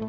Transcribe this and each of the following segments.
Alto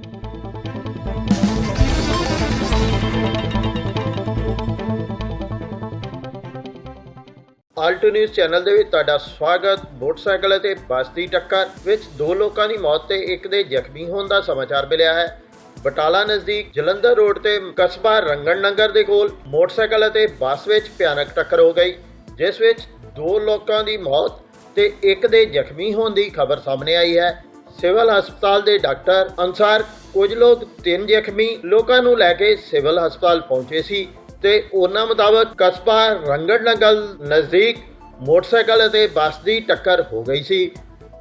news channel ਦੇ ਵਿੱਚ ਤੁਹਾਡਾ ਸਵਾਗਤ। ਮੋਟਰਸਾਈਕਲ ਅਤੇ ਬੱਸ ਦੀ ਟੱਕਰ ਵਿੱਚ ਦੋ ਲੋਕਾਂ ਦੀ ਮੌਤ ਤੇ ਇੱਕ ਦੇ ਜ਼ਖਮੀ ਹੋਣ ਦਾ ਸਮਾਚਾਰ ਮਿਲਿਆ ਹੈ। ਬਟਾਲਾ ਨਜ਼ਦੀਕ ਜਲੰਧਰ ਰੋਡ ਤੇ ਕਸਬਾ ਰੰਗਣ ਨਗਰ ਦੇ ਕੋਲ ਮੋਟਰਸਾਈਕਲ ਅਤੇ ਬੱਸ ਵਿੱਚ ਭਿਆਨਕ ਟੱਕਰ ਹੋ ਗਈ, ਜਿਸ ਵਿੱਚ ਦੋ ਲੋਕਾਂ ਦੀ ਮੌਤ ਤੇ ਇੱਕ ਦੇ ਜ਼ਖਮੀ ਹੋਣ ਦੀ ਖਬਰ ਸਾਹਮਣੇ ਆਈ ਹੈ। ਸਿਵਲ ਹਸਪਤਾਲ ਦੇ ਡਾਕਟਰ ਅਨਸਾਰ ਕੁਝ ਲੋਕ ਤਿੰਨ ਜ਼ਖਮੀ ਲੋਕਾਂ ਨੂੰ ਲੈ ਕੇ ਸਿਵਲ ਹਸਪਤਾਲ ਪਹੁੰਚੇ ਸੀ ਤੇ ਉਹਨਾਂ ਮੁਤਾਬਕ ਕਸਬਾ ਰੰਗੜ ਨਗਰ ਨਜ਼ਦੀਕ ਮੋਟਰਸਾਈਕਲ ਅਤੇ ਬੱਸ ਦੀ ਟੱਕਰ ਹੋ ਗਈ ਸੀ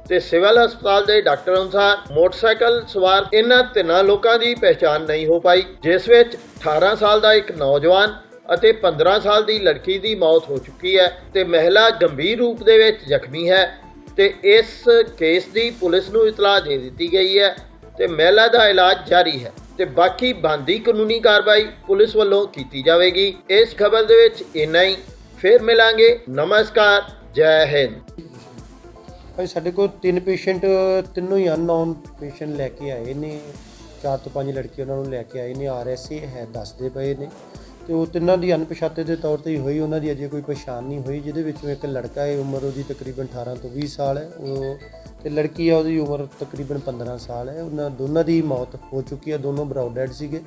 ਤੇ ਸਿਵਲ ਹਸਪਤਾਲ ਦੇ ਡਾਕਟਰ ਅਨੁਸਾਰ ਮੋਟਰਸਾਈਕਲ ਸਵਾਰ ਇਹਨਾਂ ਤਿੰਨਾਂ ਲੋਕਾਂ ਦੀ ਪਛਾਣ ਨਹੀਂ ਹੋ ਪਾਈ, ਜਿਸ ਵਿੱਚ 18 ਸਾਲ ਦਾ ਇੱਕ ਨੌਜਵਾਨ ਅਤੇ 15 ਸਾਲ ਦੀ ਲੜਕੀ ਦੀ ਮੌਤ ਹੋ ਚੁੱਕੀ ਹੈ ਤੇ ਮਹਿਲਾ ਗੰਭੀਰ ਰੂਪ ਦੇ ਵਿੱਚ ਜ਼ਖਮੀ ਹੈ। ਤੇ ਇਸ ਕੇਸ ਦੀ ਪੁਲਿਸ ਨੂੰ ਇਤਲਾਹ ਦੇ ਦਿੱਤੀ ਗਈ ਹੈ ਤੇ ਮਹਿਲਾ ਦਾ ਇਲਾਜ ਜਾਰੀ ਹੈ ਤੇ ਬਾਕੀ ਬੰਦੀ ਕਾਨੂੰਨੀ ਕਾਰਵਾਈ ਪੁਲਿਸ ਵੱਲੋਂ ਕੀਤੀ ਜਾਵੇਗੀ। ਇਸ ਖਬਰ ਦੇ ਵਿੱਚ ਇੰਨਾ ਹੀ। ਫਿਰ ਮਿਲਾਂਗੇ। ਨਮਸਕਾਰ। ਜੈ ਹਿੰਦ। ਭਾਈ, ਸਾਡੇ ਕੋਲ ਤਿੰਨ ਪੇਸ਼ੈਂਟ ਤਿੰਨੋਂ ਹੀ ਅਨਨੋਨ ਪੇਸ਼ੈਂਟ ਲੈ ਕੇ ਆਏ ਨੇ। ਚਾਰ ਤੋਂ ਪੰਜ ਲੜਕੇ ਉਹਨਾਂ ਨੂੰ ਲੈ ਕੇ ਆਏ ਨੇ। ਆਰਐਸਏ ਹੈ, ਦੱਸਦੇ ਪਏ ਨੇ। ਤੇ ਉਹ ਤਿੰਨਾਂ ਦੀ ਅਣਪਛਾਤੇ ਦੇ ਤੌਰ ਤੇ ਹੀ ਹੋਈ। ਉਹਨਾਂ ਦੀ ਅਜੇ ਕੋਈ ਪਛਾਣ ਨਹੀਂ ਹੋਈ, ਜਿਹਦੇ ਵਿੱਚੋਂ ਇੱਕ ਲੜਕਾ ਹੈ, ਉਮਰ ਉਹਦੀ ਤਕਰੀਬਨ 18 ਤੋਂ 20 ਸਾਲ ਹੈ। ਉਹ ਤੇ ਲੜਕੀ ਆ, ਉਹਦੀ ਉਮਰ ਤਕਰੀਬਨ 15 ਸਾਲ ਹੈ। ਉਹਨਾਂ ਦੋਨਾਂ ਦੀ ਮੌਤ ਹੋ ਚੁੱਕੀ ਹੈ, ਦੋਨੋਂ ਬਰਾਊਡਡ ਸੀਗੇ।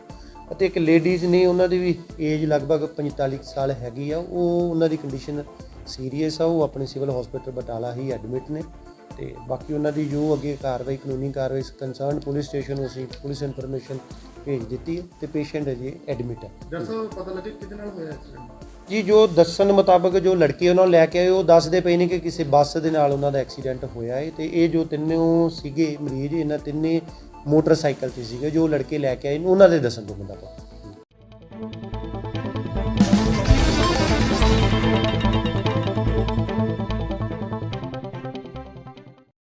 ਅਤੇ ਇੱਕ ਲੇਡੀਜ਼ ਨੇ ਉਹਨਾਂ ਦੀ ਵੀ ਏਜ ਲਗਭਗ 45 ਕੁ ਸਾਲ ਹੈਗੀ ਆ। ਉਹ ਉਹਨਾਂ ਦੀ ਕੰਡੀਸ਼ਨ ਸੀਰੀਅਸ ਆ, ਉਹ ਆਪਣੇ ਸਿਵਲ ਹਸਪੀਟਲ ਬਟਾਲਾ ਹੀ ਐਡਮਿਟ ਨੇ। ਤੇ ਬਾਕੀ ਉਹਨਾਂ ਦੀ ਜੋ ਅੱਗੇ ਕਾਰਵਾਈ ਕਾਨੂੰਨੀ ਕਾਰਵਾਈ ਕੰਸਰਨ ਪੁਲਿਸ ਸਟੇਸ਼ਨ ਨੂੰ ਪੁਲਿਸ ਇਨਫੋਰਮੇਸ਼ਨ ਭੇਜ ਦਿੱਤੀ ਹੈ ਤੇ ਪੇਸ਼ੈਂਟ ਅਜੇ ਐਡਮਿਟ ਹੈ। ਸਾਹਿਬ ਪਤਾ ਲੱਗੇ ਕਿਹਦੇ ਨਾਲ ਹੋਇਆ ਐਕਸੀਡੈਂਟ ਜੀ ਜੋ ਦੱਸਣ ਮੁਤਾਬਕ ਜੋ ਲੜਕੇ ਉਹਨਾਂ ਨੂੰ ਲੈ ਕੇ ਆਏ ਉਹ ਦੱਸਦੇ ਪਏ ਨੇ ਕਿ ਕਿਸੇ ਬੱਸ ਦੇ ਨਾਲ ਉਹਨਾਂ ਦਾ ਐਕਸੀਡੈਂਟ ਹੋਇਆ ਹੈ ਤੇ ਇਹ ਜੋ ਤਿੰਨੋਂ ਸੀਗੇ ਮਰੀਜ਼ ਇਹਨਾਂ ਤਿੰਨੇ ਮੋਟਰਸਾਈਕਲ ਤੇ ਸੀਗੇ। ਜੋ ਲੜਕੇ ਲੈ ਕੇ ਆਏ ਨੇ ਉਹਨਾਂ ਦੇ ਦੱਸਣ ਤੋਂ ਮੁਤਾਬਕ।